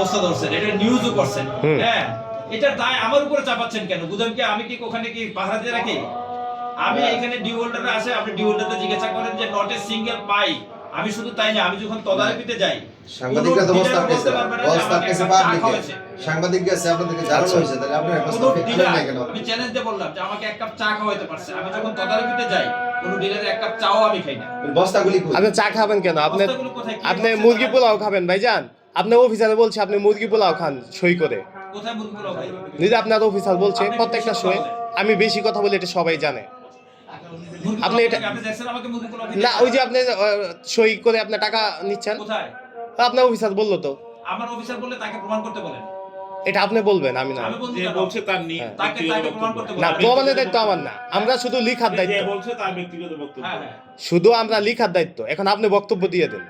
বস্তা ধরছেন এটা নিউজও করছেন। হ্যাঁ এটা তাই আমার উপরে চাপাচ্ছেন কেন? গুদামকে আমি কি ওখানে কি পাহারা দিয়ে রাখি? আমি এখানে ডিউ হোল্ডারে আসে আপনি ডিউ হোল্ডারকে জিজ্ঞাসা করেন যে নট এ সিঙ্গেল পাই। আমি শুধু তাই না আমি যখন তদারকিতে যাই সাংবাদিকরা তো বস্তা পেয়েছে পারবে না যে বস্তা পেয়েছে একটা চা দিকে সাংবাদিক গেছে আপনাদেরকে জানানো। হয়েছে? তাহলে আপনার কোনো বস্তা dealer, পেলেন আমি চ্যালেঞ্জ দিয়ে বললাম যে আমাকে এক কাপ চা খাওয়াইতে পারছে। আমি যখন তদারকিতে যাই কোনো ডিলারের এক কাপ চাও আমি খাই না। ওই বস্তাগুলি আপনি চা খাবেন কেন? আপনি? কি আপনি মুরগি পোলাও খাবেন ভাইজান। আপনি অফিসারে বলছে আপনি মুরগি পোলাও খান সই করে। কোথায় যদি আপনার অফিসার বলছে প্রত্যেকটা সই আমি বেশি কথা বলি এটা সবাই জানে। আপনি এটা- না ওই যে আপনি সই করে আপনার টাকা নিচ্ছেন? আপনার অফিসার বলল তো। আমার অফিসার বললে তাকে প্রমাণ করতে বলেন। এটা আপনি বলবেন আমি না। বলছি যে কেন? বলছে তার নি হ্যাঁ। তাকে তাকে প্রমাণ করতে না প্রমাণের দায়িত্ব আমার না। আমরা শুধু লিখার দায়িত্ব। বলছে তার ব্যক্তিগত বক্তব্য। হ্যাঁ হ্যাঁ। শুধু আমরা লিখার দায়িত্ব। এখন আপনি বক্তব্য দিয়ে দেন।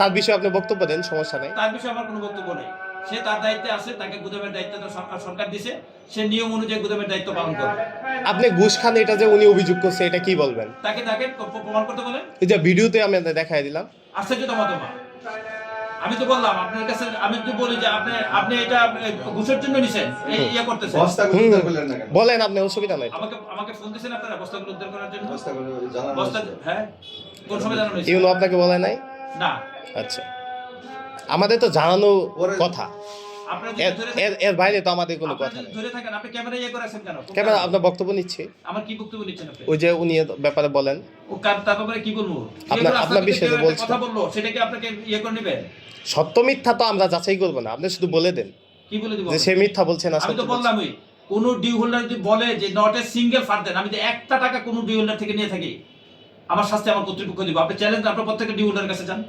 তার বিষয়ে আপনি বক্তব্য দেন সমস্যা নেই। তার বিষয়ে আমার কোনো বক্তব্য নেই। সে তার দায়িত্বে আছে তাকে গুদামের দায়িত্ব তো সরকার সরকার দিছে। সে নিয়ম অনুযায়ী গুদামের দায়িত্ব পালন করবে। আপনি ঘুষ খান এটা যে উনি অভিযোগ করছে এটা কি বলবেন? তাকে তাকে প্রমাণ করতে বলেন। এই যে ভিডিওতে আমি দেখাই দিলাম। আশ্চর্যতা মতো মা আমি তো বললাম আপনার কাছে আমি তো বলি যে আপনি আপনি এটা ঘুষের জন্য নিছেন এই ইয়ে করতেছেন। করলেন না বলেন আপনি অসুবিধা নাই। আমাকে আমাকে ফোন দিয়েছেন আপনারা বস্তাগুলো উদ্ধার করার জন্য? বস্তাগুলি জানানো বস্তা হ্যাঁ কোন সময় জানানো হয়েছে? ইউনো আপনাকে বলে নাই? না। আচ্ছা। আমাদের তো জানানো কথা। এর বাইরে তো আমাদের কোনো কথা নেই। ধরে থাকেন আপনি ক্যামেরা ইয়ে কেমন আপনার বক্তব্য নিচ্ছে। আমার কি বক্তব্য নিচ্ছেন আপনি? ওই যে উনি ব্যাপারে বলেন। ও কার তার ব্যাপারে কি বলব? আপনার- আপনার বিষয়ে বলছেন। কথা বলল সেটাকে আপনাকে ইয়ে করে নেবেন? সত্য মিথ্যা তো আমরা যাচাই করব না আপনি শুধু বলে দেন। কি বলে দিব যে সে মিথ্যা বলছে না আমি তো বলছে। বললামই কোন ডিউ হোল্ডার যদি বলে যে নট এ সিঙ্গেল ফার্দেন আমি যদি একটা টাকা কোন ডিউ হোল্ডার থেকে নিয়ে থাকি। আমার শাস্তি আমার কর্তৃপক্ষ দিব আপনি চ্যালেঞ্জ আপনার প্রত্যেকটা ডিউলের কাছে যান।